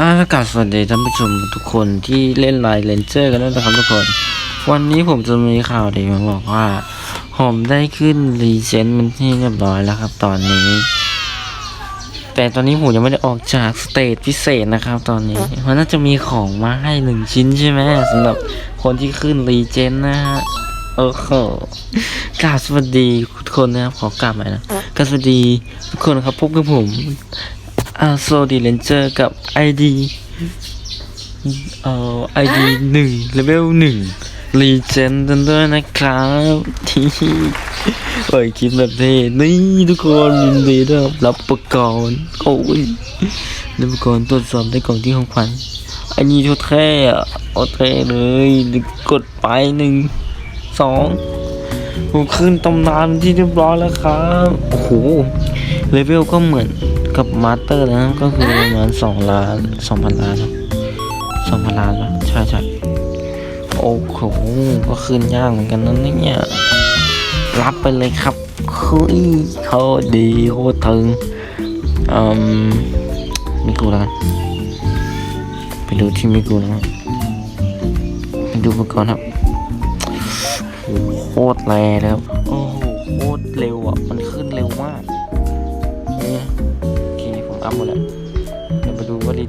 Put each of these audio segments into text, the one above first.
อากาศสวัสดีท่านผู้ชมทุกคนที่เล่นไลน์เลนเจอร์กันด้วยนะครับทุกคน วันนี้ผมจะมีข่าวดีมาบอกว่า ผมได้ขึ้นรีเจนต์มันที่เรียบร้อยแล้วครับตอนนี้ แต่ตอนนี้ผมยังไม่ได้ออกจากสเตจพิเศษนะครับตอนนี้มันน่าจะมีของมาให้หนึ่งชิ้นใช่ไหมสำหรับคนที่ขึ้นรีเจนต์นะฮะโอ้โหกราบสวัสดีทุกคนนะครับขอกราบหน่อยนะกราบสวัสดีทุกคนครับพบกับผม อาโซดีเลนเจอร์กับ ID เอ่อ ID หนึ่งเลเวลหนึ่งรีเจนกันด้วยนะครับที่เปิดคลิปแบบเท่นี่ทุกคนยินดีด้วยครับรับประกรณ์โอ้ยรับประกรณ์ตรวจสอบได้กล่องที่ของขวัญอันนี้โคตรเท่อะโอเท่เลยกดไปหนึ่งสองผมขึ้นตำนานที่เรียบร้อยแล้วครับ โอ้โหเลเวลก็เหมือน กับมาสเตอร์นะก็คือประมาณสองล้านสองพันล้านสองพันล้านแล้วใช่ใช่โอ้โหก็ขึ้นยากเหมือนกันนะเนี่ยรับไปเลยครับคุยเขาดีโคตรถึงอืมมิกูแล้วไปดูที่มิกูแล้วไปดูอุปกรณ์ครับโคตรแรงเลยครับโอ้โหโคตรเร็วอะ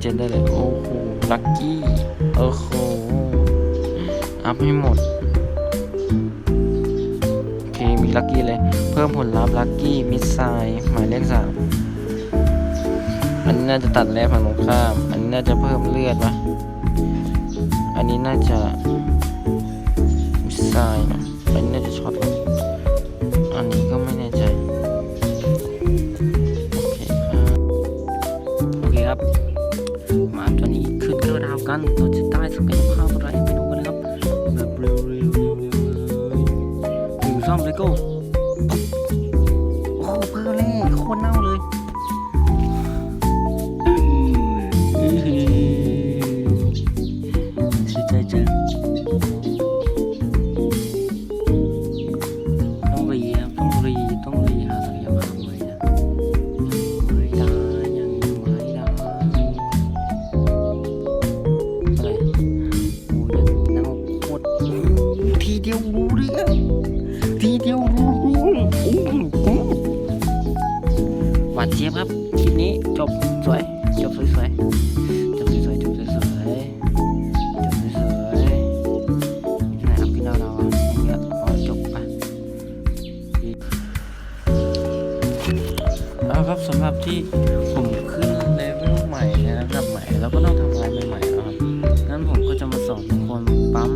จนได้เลย โอ้โห ลัคกี้ โอ้โห อัพให้หมด โอเค มีลัคกี้เลย เพิ่มผลลัพธ์ลัคกี้ มิสไซล์หมายเลขสามอันนี้น่าจะตัดแร่ฝั่งตรงข้าม อันนี้น่าจะเพิ่มเลือดนะอันนี้น่าจะมิสไซล์นะอันนี้น่าจะช็อต มาตอนนี้ขึ้นกระดาวกันเราจะได้ศักยภาพอะไรไปดูกันเลยครับแบบเร็วๆๆๆหนึ่งซ่อมเลโก้ หม่แล้วก็ต้องทำอะไรใหม่ๆแล้วครับงั้นผมก็จะมาสอนทุกคนปั๊ม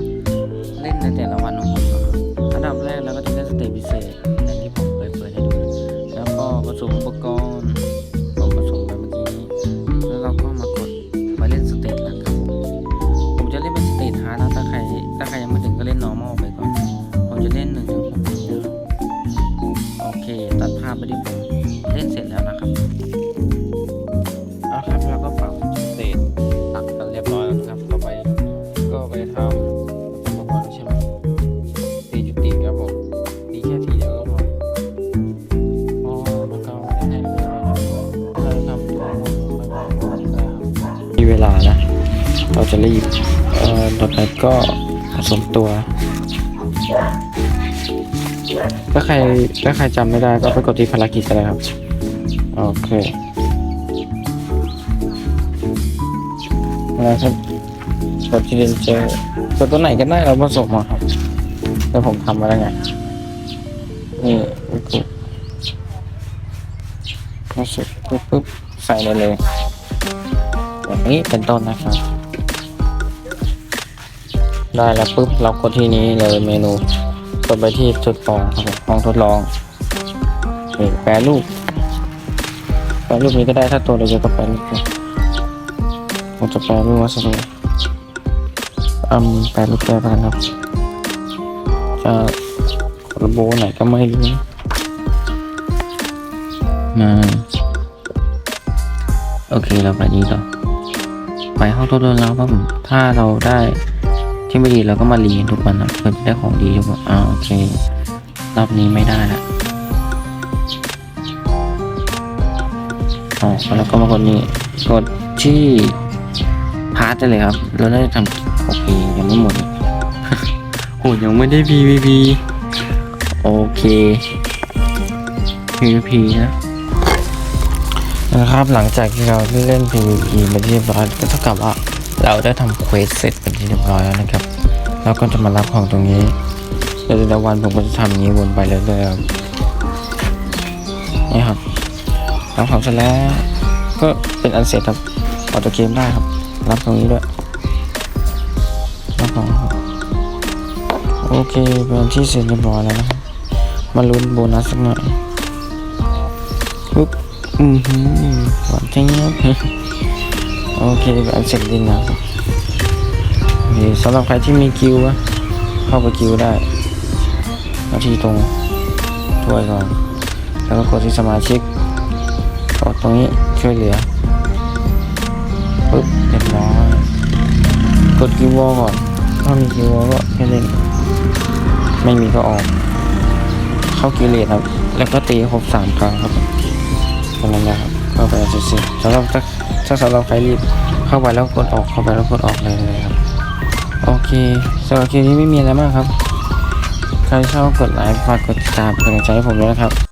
เล่นในแต่ละวันของผมนะครับอันดับแรกเราก็จะเล่นสเตจพิเศษอย่างที่ผมเคยเปิดให้ดูแล้วก็ผสมอุปกรณ์ผมผสมไปเมื่อกี้นี้แล้วเราก็มากดมาเล่นสเตจหลักครับผมผมจะเล่นเป็นสเตจฮาร์ดถ้าใครถ้าใครยังไม่ถึงก็เล่น normal ไปก่อนผมจะเล่นหนึ่งถึงหกนี้นะครับโอเค ตัดภาพไปที่ผมเล่นเสร็จแล้วนะครับ จะรีบเอ่อต่อไปก็ผสมตัว ถ้าใครถ้าใครจำไม่ได้ก็ไปกดที่ภารกิจก็ได้ครับ โอเคแล้วครับกดที่เรนเจอร์กดตัวไหนก็ได้เราผสมมาครับ แล้วผมทำมาแล้วไง นี่ปึ๊บปึ๊บผสมปึ๊บปึ๊บใส่เลยเลยแบบนี้เป็นต้นนะครับ ได้แล้วปุ๊บเรากดที่นี้เลยเมนูกดไปที่ทดลองครับผมห้องทดลองแปรรูปแปรรูปนี้ก็ได้ถ้าตัวเราจะก็แปรรูปผมจะแปรรูปวัสดุอืมแปรรูปแปรไปครับจะระโบไหนก็ไม่รู้มาโอเคเราไปนี้ต่อไปห้องทดลองแล้วครับผมถ้าเราได้ ที่ไม่ดีเราก็มาเรียนทุกวันนะเพื่อจะได้ของดีทุกวันอ่าโอเค รอบนี้ไม่ได้ละอ๋อแล้วก็มากดนี่กดที่พาร์ทได้เลยครับ เราได้ทำโอเคยังไม่หมดโอ้ยังไม่ได้ PVP โอเค PVP นะนะครับหลังจากที่เราได้เล่น PVP ไปที่เรียบร้อยก็เท่ากับว่า เราได้ทำเควสเสร็จเป็นที่เรียบร้อยแล้วนะครับ แล้วก็จะมารับของตรงนี้เดี๋ยวแต่ละวันผมก็จะทำอย่างนี้วนไปเรื่อยๆครับนี่ครับรับของเสร็จแล้วก็เป็นอันเสร็จครับออกจากเกมได้ครับ รับตรงนี้ด้วยรับของโอเคเป็นที่เสร็จเรียบร้อยแล้วนะครับมาลุ้นโบนัสสักหน่อยปุ๊บอือหือหวานจังครับ โอเคเอันเสร็จดีนะครับโอเคสำหรับใครที่มีกิวอะเข้าไปกิวได้มาที่ตรงถ้วยก่อน แล้วก็กดที่สมาชิกกดตรงนี้ช่วยเหลือปึ๊บเรียบร้อยกดกิววอก่อน ถ้ามีกิววอก็แค่เล่น ไม่มีก็ออก เข้ากิเลสครับ แล้วก็ตีครบสามครั้งครับตรงนั้นนะครับเข้าไปเสร็จๆสำหรับ ถ้าสำหรับใครรีบเข้าไปแล้วกดออกเข้าไปแล้วกดออกเลยเลยครับ โอเคสำหรับคลิปนี้ไม่มีอะไรมากครับ ใครชอบกดไลค์ฝากกดติดตามเป็นกำลังใจให้ผมด้วยนะครับ